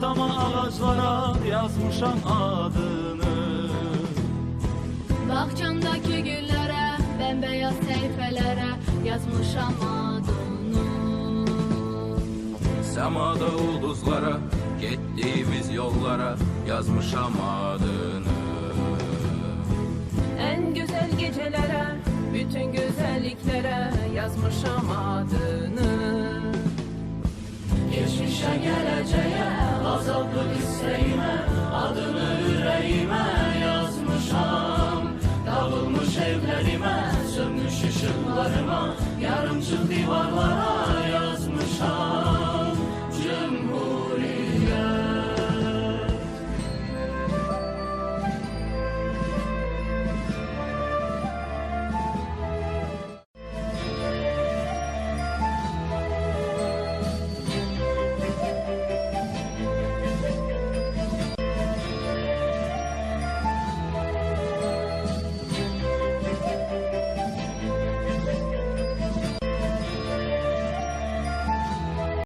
Ortama ağaçlara yazmışam adını Bahçamdaki güllere, bembeyaz seyfelere yazmışam adını. Semada ulduzlara Gittiğimiz yollara Yazmışam adını En güzel gecelere, bütün güzelliklere yazmışam adını. Geçmişe geleceğe azaplı isteğime Adını yüreğime yazmışam. Dağılmış evlerime Sönmüş ışıklarıma Yarımçı divarlara